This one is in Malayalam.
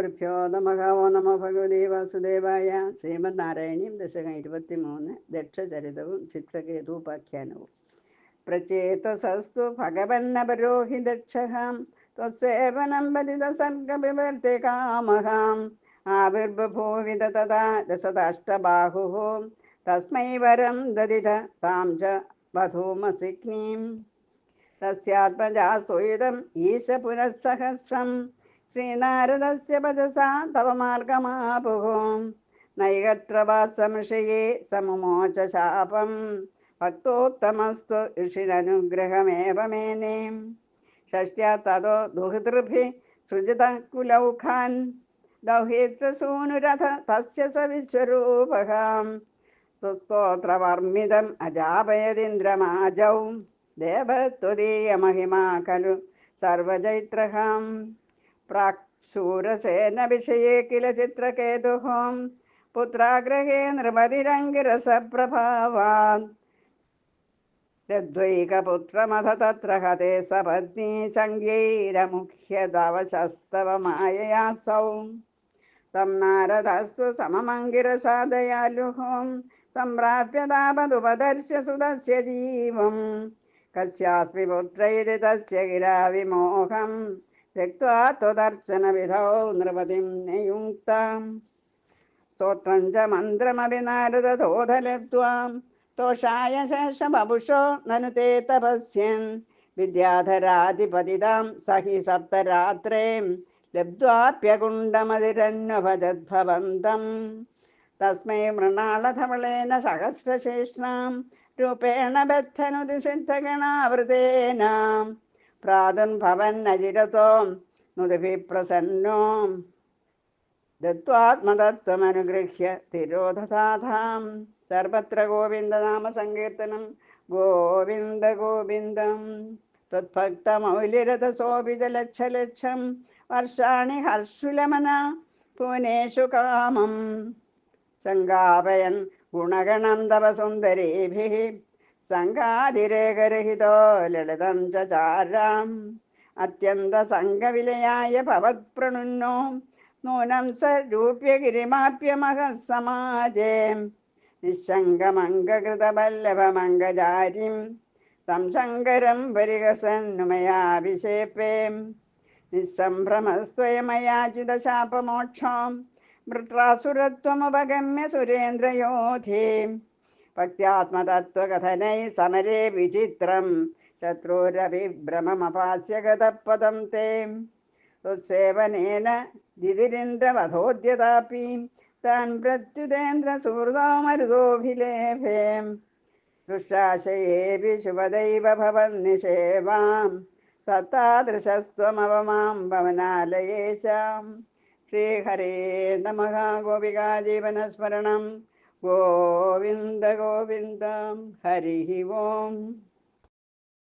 ഗുരുഭ്യോ നമഹോ നമ ഭഗവതി വാസുദേവായ ശ്രീമന്നാരായണീയം ദശകം ഇരുപത്തിമൂന്ന് ദക്ഷചരിതവും ചിത്രകേതൂപാഖ്യാനവും. പ്രചേതസസ്തു ഭഗവന്നപരോഹി ദക്ഷഹാം ത്വസേവനം പതിത സർഗവിവർത്തെ കാമഹാം. ആവിർബഭൂവിത തഥാ രസതാഷ്ടബാഹുः തസ്മൈ വരം ദദിത താം ച വധൂമസിഗ്നീം തസ്യാത്മജാസ്തുയുധം ഈശ പുനഃസഹസ്രം ശ്രീനാരദസ്യ പദസാ തവ മാർഗമാപുः നൈകത്ര വാസംഷയെ സമുമോച ശാപം ഭക്തോത്തമസ്തു ഋഷിരനുഗ്രഹമേവ മേനെ ഷഷ്ട്യാ തതോ ദുഹിതൃഭി സൃജിത കുലൗഖാൻ ദൗഹേത്രസൂനുരഥ തസ്യ സ വിശ്വരൂപകാം. സ്തോത്രവർമ്മിതം അജാപയതിന്ദ്രമാജൗ. ദേവത്വദീയമഹിമാ ഖലു സർവജൈത്രഹാം. ശൂരസേന വിഷയേ കില ചിത്രകേതുഃ പുത്രാഗ്രഹേ നൃപതിരംഗിരസപ്രഭാവാൻ രദ്വൈകപുത്രമഥ തത്ര ഹതേ സപത്നീ സംജ്ഞൈരമുഖ്യദവശസ്തവ മായയാസൗ തം നാരദസ്തു സമമങ്കിരസാദയാലുഃ സംപ്രാപ്യ താപതുപദർശ്യ സുതസ്യ ജീവം. കസ്യാസ്മി പുത്ര ഇതി തസ്യ ഗിരാവിമോഹം त्यक्त्वा त्वदर्चनविधौ नृपतिं नियुङ्क्ताम् स्तोत्रं च मन्त्रमपि नारदतोधलत्वां तोषाय शेषबभुषो ननु ते तपस्यन् विद्याधराधिपतितां स हि सप्तरात्रें लब्ध्वाप्यकुण्डमदिरन्वभजद्भवन्तं तस्मै मृणालधवलेन सहस्रशेष्णां रूपेण बद्धनुदिसिद्धगणावृतेन പ്രാതുർഭവന്നജിരതോ നുദിഭി പ്രസന്നോ. ദത്വാത്മതത്വമനുഗൃഹ്യ തിരോധാം സർവത്ര ഗോവിന്ദനാമസങ്കീർത്തനം ഗോവിന്ദ ഗോവിന്ദം. ഹർഷുലമന പൂനേഷു കാമം. ശങ്കാപയൻ ഗുണഗണം തവ സുന്ദരീഭിः സംഘാതിരേകരഹിതോ ലളിതം ചാരാം അത്യന്ത സംഘവിലയായ ഭവത്പ്രണുന്നോ നൂനം സ രൂപ്യഗിരിമാപ്യമഹ സമാജേ നിശങ്കമംഗകൃതവല്ലഭമംഗജാരിം തം ശങ്കരം പരിഹസന്നുമയാഭിഷേപേ നിസ്സംഭ്രമസ്ത്വയമയാചിതശാപമോക്ഷോം വൃത്രാസുരത്വമുപഗമ്യ സുരേന്ദ്രയോധേ. ഭക്ത്യാത്മതത്വകഥനൈ സമരേ വിചിത്രം. ശത്രുരവിഭ്രമമപാസ്യഗതപദം തേ. ഉത്സേവനേന ദിതിരിന്ദ്രവധോദ്യതാപി താൻ പ്രത്യുതേന്ദ്ര സുഹൃദോ മരുതോഭിലേഭേ ദുഷ്ടാശയേപി ശുഭദൈവ ഭവന്നിഷേവാം തത്താദൃശസ്ത്വമവമാം ഭവനാലയേശാം. ശ്രീഹരേ നമഃ ഗോപികാജീവനസ്മരണം. ഗോവിന്ദ ഗോവിന്ദം ഹരി ഓം.